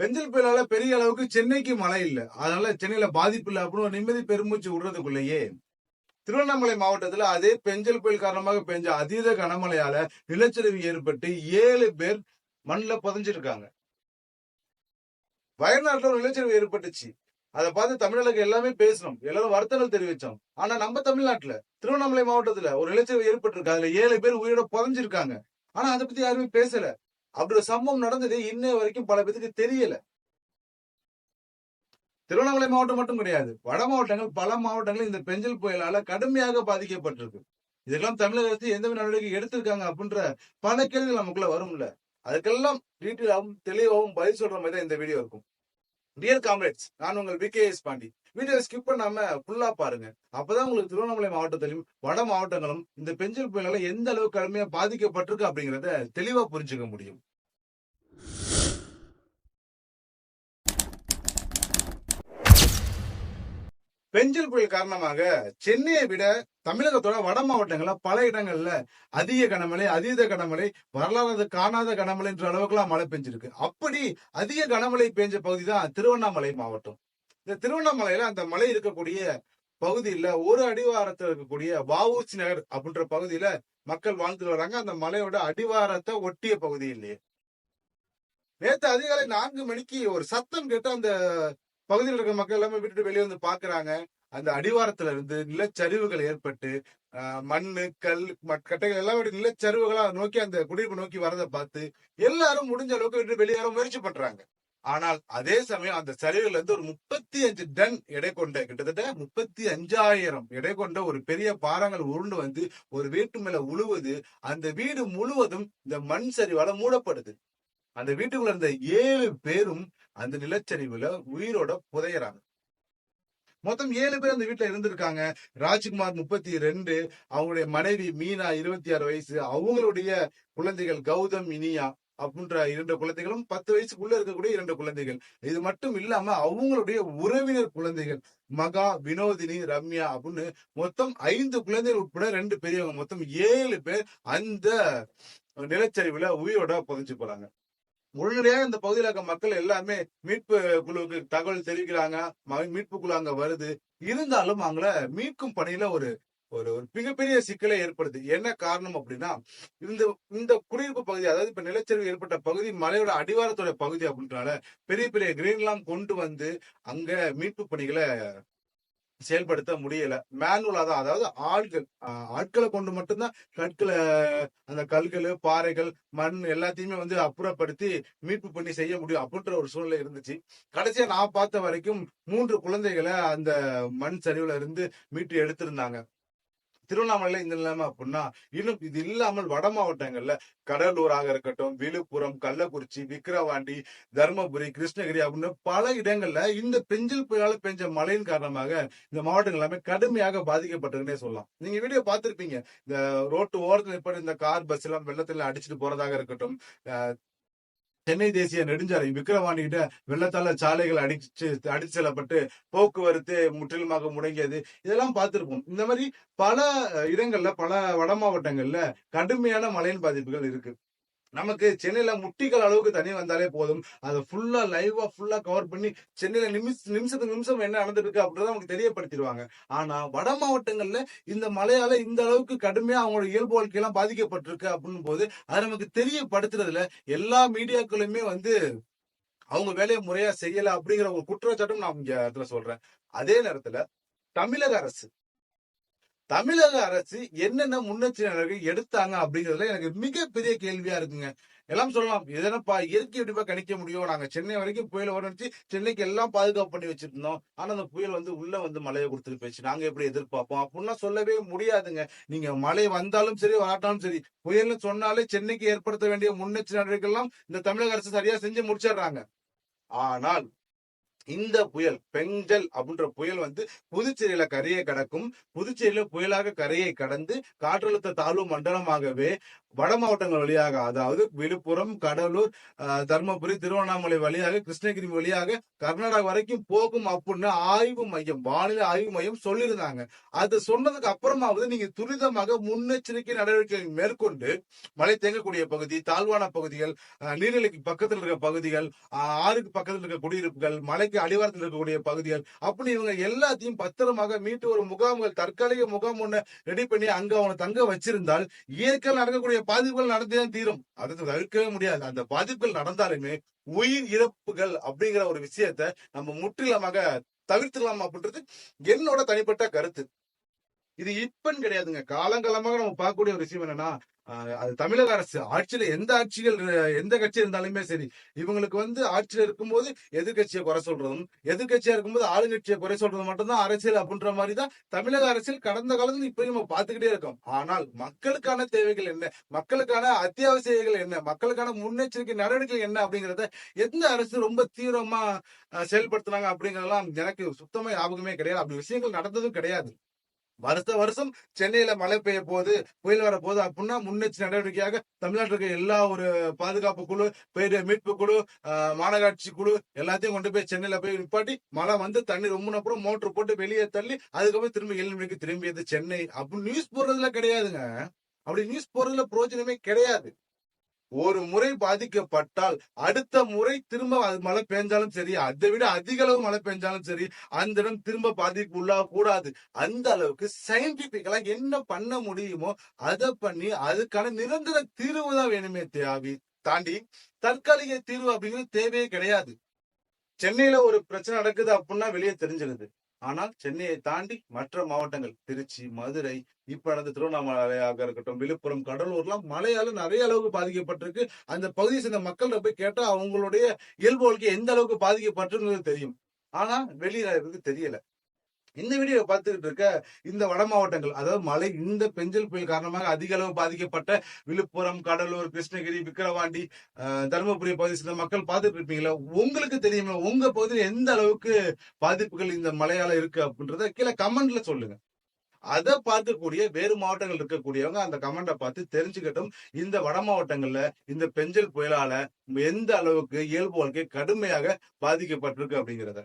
பெஞ்சல் புயலால பெரிய அளவுக்கு சென்னைக்கு மழை இல்லை. அதனால சென்னையில பாதிப்பு இல்ல அப்படின்னு ஒரு நிம்மதி பெருமூச்சு விடுறதுக்குள்ளேயே திருவண்ணாமலை மாவட்டத்துல அதே பெஞ்சல் புயல் காரணமாக பெஞ்ச அதீத கனமழையால நிலச்சரிவு ஏற்பட்டு ஏழு பேர் மண்ணுல புதஞ்சிருக்காங்க. வயநாட்டில் ஒரு நிலச்சரிவு ஏற்பட்டுச்சு. அதை பார்த்து தமிழர்களுக்கு எல்லாமே பேசணும். எல்லாரும் வருத்தங்கள் தெரிவிச்சோம். ஆனா நம்ம தமிழ்நாட்டுல திருவண்ணாமலை மாவட்டத்துல ஒரு நிலச்சரிவு ஏற்பட்டிருக்கு. அதுல ஏழு பேர் உயிரோட புதஞ்சிருக்காங்க. ஆனா அதை பத்தி யாருமே பேசல. அப்படி ஒரு சம்பவம் நடந்தது இன்னை வரைக்கும் பல பேருக்கு தெரியல. திருவண்ணாமலை மாவட்டம் மட்டும் கிடையாது. வட மாவட்டங்கள் பல மாவட்டங்கள் இந்த பெஞ்சல் புயலால கடுமையாக பாதிக்கப்பட்டிருக்கு. இதெல்லாம் தமிழக அரசு எந்த நடவடிக்கை எடுத்திருக்காங்க அப்படின்ற பல கேள்விகள் நமக்குள்ள வரும்ல. அதுக்கெல்லாம் டீட்டெயிலாகவும் தெளிவாகவும் பதில் சொல்ற மாதிரி தான் இந்த வீடியோ இருக்கும். டியர் காம்ரேட்ஸ் நான் உங்கள் விகேஎஸ் பாண்டி. வீடியோ ஸ்கிப் பண்ணாம ஃபுல்லா பாருங்க. அப்பதான் உங்களுக்கு திருவண்ணாமலை மாவட்டத்திலும் வட மாவட்டங்களும் இந்த பெஞ்சல் புயலால எந்த அளவுக்கு கடுமையா பாதிக்கப்பட்டிருக்கு அப்படிங்கறத தெளிவா புரிஞ்சுக்க முடியும். பெஞ்சல் புயல் காரணமாக சென்னையை விட தமிழகத்தோட வட மாவட்டங்கள்ல பல இடங்கள்ல அதிக கனமழை அதீத கனமழை வரலாறு காணாத கனமழைன்ற அளவுக்குலாம் மழை பெஞ்சிருக்கு. அப்படி அதிக கனமழை பெஞ்ச பகுதி தான் திருவண்ணாமலை மாவட்டம். இந்த திருவண்ணாமலையில அந்த மலை இருக்கக்கூடிய பகுதியில ஒரு அடிவாரத்துல இருக்கக்கூடிய வாவூசி நகர் அப்படின்ற பகுதியில மக்கள் வாழ்ந்துட்டு வராங்க. அந்த மலையோட அடிவாரத்தை ஒட்டிய பகுதி இல்லையே. நேத்து அதிகாலை நான்கு மணிக்கு ஒரு சத்தம் கேட்டு அந்த பகுதியில் இருக்கிற மக்கள் எல்லாமே விட்டுட்டு வெளியே வந்து பாக்குறாங்க அந்த அடிவாரத்துல இருந்து நிலச்சரிவுகள் ஏற்பட்டு ஆஹ், மண்ணு கல் கட்டைகள் எல்லாம் விட நிலச்சரிவுகளா நோக்கி அந்த குடியிருப்பு நோக்கி வரதை பார்த்து எல்லாரும் முடிஞ்ச அளவுக்கு விட்டு வெளியேற முயற்சி பண்றாங்க. ஆனால் அதே சமயம் அந்த சரிவுல இருந்து ஒரு முப்பத்தி அஞ்சு டன் எடை கொண்ட கிட்டத்தட்ட முப்பத்தி அஞ்சாயிரம் எடை கொண்ட ஒரு பெரிய பாறாங்கள் உருண்டு வந்து ஒரு வீட்டு மேல உழுவது. அந்த வீடு முழுவதும் இந்த மண் சரிவால மூடப்படுது. அந்த வீட்டுக்குள்ள இருந்த ஏழு பேரும் அந்த நிலச்சரிவுல உயிரோட புதையறாங்க. மொத்தம் ஏழு பேர் அந்த வீட்டுல இருந்திருக்காங்க. ராஜ்குமார் முப்பத்தி ரெண்டு அவங்களுடைய மனைவி மீனா இருபத்தி ஆறு வயசு அவங்களுடைய குழந்தைகள் கௌதம் இனியா அப்படின்ற இரண்டு குழந்தைகளும் பத்து வயசுக்குள்ள இருக்கக்கூடிய இரண்டு குழந்தைகள். இது மட்டும் இல்லாம அவங்களுடைய உறவினர் குழந்தைகள் மகா வினோதினி ரம்யா அப்படின்னு மொத்தம் ஐந்து குழந்தைகள் உட்பட ரெண்டு பெரியவங்க. மொத்தம் ஏழு பேர் அந்த நிலச்சரிவுல உயிரோட புதைஞ்சு போறாங்க. உடனடியாக இந்த பகுதியில் இருக்க மக்கள் எல்லாருமே மீட்பு குழுவுக்கு தகவல் தெரிவிக்கிறாங்க. ம- மீட்பு குழு அங்க வருது. இருந்தாலும் அவங்கள மீட்கும் பணியில ஒரு ஒரு ஒரு மிகப்பெரிய சிக்கலை ஏற்படுது. என்ன காரணம் அப்படின்னா இந்த இந்த குடியிருப்பு பகுதி அதாவது இப்ப நிலச்சரிவு ஏற்பட்ட பகுதி மலையோட அடிவாரத்தோட பகுதி அப்படின்றனால பெரிய பெரிய கிரீன் எல்லாம் கொண்டு வந்து அங்க மீட்பு பணிகளை செயல்படுத்த முடியல. மேனுவலா தான் அதாவது ஆட்கள் ஆஹ் ஆட்களை கொண்டு மட்டும்தான் கற்களை அந்த கல்கள் பாறைகள் மண் எல்லாத்தையுமே வந்து அப்புறப்படுத்தி மீட்பு பண்ணி செய்ய முடியும் அப்படின்ற ஒரு சூழ்நிலை இருந்துச்சு. கடைசியா நான் பார்த்த வரைக்கும் மூன்று குழந்தைகளை அந்த மண் சரிவுல இருந்து மீட்டு எடுத்திருந்தாங்க. திருவண்ணாமலையில இந்த நிலைமை அப்படின்னா இன்னும் இது இல்லாமல் வட மாவட்டங்கள்ல கடலூராக இருக்கட்டும் விழுப்புரம் கள்ளக்குறிச்சி விக்கிரவாண்டி தருமபுரி கிருஷ்ணகிரி அப்படின்னு பல இடங்கள்ல இந்த பெஞ்சல் புயலால பெஞ்ச மழையின் காரணமாக இந்த மாவட்டங்கள் எல்லாமே கடுமையாக பாதிக்கப்பட்டிருக்குன்னே சொல்லலாம். நீங்க வீடியோ பார்த்திருப்பீங்க. இந்த ரோட்டு ஓரத்தில் இப்ப இந்த கார் பஸ் எல்லாம் வெள்ளத்துல அடிச்சுட்டு போறதாக இருக்கட்டும் சென்னை தேசிய நெடுஞ்சாலை விக்கிரவாணி கிட்ட வெள்ளத்தால சாலைகள் அடிச்சு அடிச்சு செல்லப்பட்டு போக்குவரத்து முற்றிலுமாக முடங்கியது. இதெல்லாம் பார்த்திருப்போம். இந்த மாதிரி பல இடங்கள்ல பல வட மாவட்டங்கள்ல கடுமையான மழையின் பாதிப்புகள் இருக்கு. நமக்கு சென்னையில முட்டிகள் அளவுக்கு தண்ணி வந்தாலே போதும். அதை ஃபுல்லா லைவா ஃபுல்லா கவர் பண்ணி சென்னையில நிமிஷ நிமிஷத்துக்கு நிமிஷம் என்ன நடந்துருக்கு அப்படிதான் நமக்கு தெரியப்படுத்திடுவாங்க. ஆனா வட மாவட்டங்கள்ல இந்த மழையால இந்த அளவுக்கு கடுமையா அவங்களோட இயல்பு வாழ்க்கையெல்லாம் பாதிக்கப்பட்டிருக்கு அப்படின்னு போது அதை நமக்கு தெரியப்படுத்துறதுல எல்லா மீடியாக்களுமே வந்து அவங்க வேலையை முறையா செய்யல அப்படிங்கிற ஒரு குற்றச்சாட்டும் நான் இங்க இடத்துல சொல்றேன். அதே நேரத்துல தமிழக அரசு தமிழக அரசு என்னென்ன முன்னெச்சரிக்கை எடுத்தாங்க அப்படிங்கறதுல எனக்கு மிகப்பெரிய கேள்வியா இருக்குங்க. எல்லாம் சொல்லலாம். இதனப்பா இயற்கை எப்படிப்பா கணிக்க முடியும்? நாங்க சென்னை வரைக்கும் புயல் வரணுச்சு சென்னைக்கு எல்லாம் பாதுகாப்பு பண்ணி வச்சிருந்தோம். ஆனா அந்த புயல் வந்து உள்ள வந்து மழையை கொடுத்துட்டு போயிடுச்சு. நாங்க எப்படி எதிர்பார்ப்போம்? அப்படின்னா சொல்லவே முடியாதுங்க. நீங்க மழை வந்தாலும் சரி வராட்டாலும் சரி புயல்னு சொன்னாலே சென்னைக்கு ஏற்படுத்த வேண்டிய முன்னெச்சரிக்கை எல்லாம் இந்த தமிழக அரசு சரியா செஞ்சு முடிச்சிடுறாங்க. ஆனால் இந்த புயல் பெஞ்சல் அப்படின்ற புயல் வந்து புதுச்சேரியில கரையை கடக்கும். புதுச்சேரியில புயலாக கரையை கடந்து காற்றழுத்த தாழ்வு மண்டலமாகவே வட மாவட்டங்கள் வழியாக அதாவது விழுப்புரம் கடலூர் தருமபுரி திருவண்ணாமலை வழியாக கிருஷ்ணகிரி வழியாக கர்நாடகா வரைக்கும் போகும் அப்படின்னு ஆய்வு மையம் வானிலை ஆய்வு மையம் சொல்லியிருந்தாங்க. அது சொன்னதுக்கு அப்புறமாவது நீங்க துரிதமாக முன்னெச்சரிக்கை நடவடிக்கைகள் மேற்கொண்டு மழை தேங்கக்கூடிய பகுதி தாழ்வான பகுதிகள் அஹ், நீர்நிலைக்கு பக்கத்தில் இருக்க பகுதிகள் ஆறுக்கு பக்கத்தில் இருக்க குடியிருப்புகள் மலைக்கு அடிவாரத்தில் இருக்கக்கூடிய பகுதிகள். அப்படி இவங்க எல்லாத்தையும் பத்திரமாக மீட்டு ஒரு முகாம்கள் தற்காலிக முகாம் ஒண்ணு ரெடி பண்ணி அங்க அவனை தங்க வச்சிருந்தால் இயற்கையில் நடக்கக்கூடிய பாதிப்புகள் நடந்தே தீரும். அதை தவிர்க்கவே முடியாது. அந்த பாதிப்புகள் நடந்தாலுமே உயிர் இறப்புகள் அப்படிங்கிற ஒரு விஷயத்த நம்ம முற்றிலுமாக தவிர்த்துக்கலாம் அப்படின்றது என்னோட தனிப்பட்ட கருத்து. இது இப்பன்னு கிடையாதுங்க. காலங்காலமாக நம்ம பார்க்கக்கூடிய ஒரு விஷயம் என்னன்னா ஆஹ் அது தமிழக அரசு ஆட்சியில எந்த ஆட்சிகள் எந்த கட்சி இருந்தாலுமே சரி இவங்களுக்கு வந்து ஆட்சியில இருக்கும்போது எதிர்கட்சியை குறை சொல்றதும் எதிர்கட்சியா இருக்கும்போது ஆளுங்கட்சியை குறை சொல்றது மட்டும்தான் அரசியல் அப்படின்ற மாதிரி தான் தமிழக அரசியல் கடந்த காலத்துல இப்ப நம்ம பார்த்துக்கிட்டே இருக்கோம். ஆனால் மக்களுக்கான தேவைகள் என்ன? மக்களுக்கான அத்தியாவசியங்கள் என்ன? மக்களுக்கான முன்னெச்சரிக்கை நடவடிக்கைகள் என்ன அப்படிங்கறத எந்த அரசு ரொம்ப தீவிரமா அஹ், செயல்படுத்துனாங்க அப்படிங்கறதெல்லாம் எனக்கு சுத்தமா ஞாபகமே கிடையாது. அப்படி விஷயங்கள் நடந்ததும் கிடையாது. வருஷ வருஷம் சென்னையில மழை பெய்ய போகுது புயல் வர போகுது அப்படின்னா முன்னெச்சரிக்கை நடவடிக்கையாக தமிழ்நாட்டில் இருக்க எல்லா ஒரு பாதுகாப்பு குழு பேர் மீட்பு குழு ஆஹ், மாநகராட்சி குழு எல்லாத்தையும் கொண்டு போய் சென்னையில போய் நிப்பாட்டி மழை வந்து தண்ணி ரொம்ப அப்புறம் மோட்டர் போட்டு வெளியே தள்ளி அதுக்கப்புறம் திரும்பி ஏழு மணிக்கு திரும்பியது சென்னை. அப்படி நியூஸ் போடுறதுல கிடையாதுங்க. அப்படி நியூஸ் போடுறதுல பிரயோஜனமே கிடையாது. ஒரு முறை பாதிக்கப்பட்டால் அடுத்த முறை திரும்ப அது மழை பெஞ்சாலும் சரி அதை விட அதிக அளவு மழை பெஞ்சாலும் சரி அந்த இடம் திரும்ப பாதிப்பு உள்ளாக கூடாது அந்த அளவுக்கு சயின்டிபிக்கலா என்ன பண்ண முடியுமோ அதை பண்ணி அதுக்கான நிரந்தர தீர்வு தான் வேணுமே தேவை. தாண்டி தற்காலிக தீர்வு அப்படிங்கிறது தேவையே கிடையாது. சென்னையில ஒரு பிரச்சனை நடக்குது அப்படின்னா வெளியே தெரிஞ்சிருது. ஆனால் சென்னையை தாண்டி மற்ற மாவட்டங்கள் திருச்சி மதுரை இப்ப நடந்த திருவண்ணாமலையாக இருக்கட்டும் விழுப்புரம் கடலூர்லாம் மழையால நிறைய அளவுக்கு பாதிக்கப்பட்டிருக்கு. அந்த பகுதியை சேர்ந்த மக்கள்கிட்ட போய் கேட்டா அவங்களுடைய இயல்பு வாழ்க்கை எந்த அளவுக்கு பாதிக்கப்பட்டிருக்கிறது தெரியும். ஆனா வெளியில இருக்கு தெரியல. இந்த வீடியோ பார்த்துக்கிட்டு இருக்க இந்த வட மாவட்டங்கள் அதாவது மழை இந்த பெஞ்சல் புயல் காரணமாக அதிக அளவு பாதிக்கப்பட்ட விழுப்புரம் கடலூர் கிருஷ்ணகிரி விக்கிரவாண்டி தருமபுரி பகுதி சில மக்கள் பார்த்துட்டு இருப்பீங்களா? உங்களுக்கு தெரியுமா உங்க பகுதியில் எந்த அளவுக்கு பாதிப்புகள் இந்த மழையால இருக்கு அப்படின்றத கீழே கமெண்ட்ல சொல்லுங்க. அதை பார்க்கக்கூடிய வேறு மாவட்டங்கள் இருக்கக்கூடியவங்க அந்த கமெண்டை பார்த்து தெரிஞ்சுக்கட்டும். இந்த வட மாவட்டங்கள்ல இந்த பெஞ்சல் புயலால எந்த அளவுக்கு இயல்பு வாழ்க்கை கடுமையாக பாதிக்கப்பட்டிருக்கு அப்படிங்கிறத.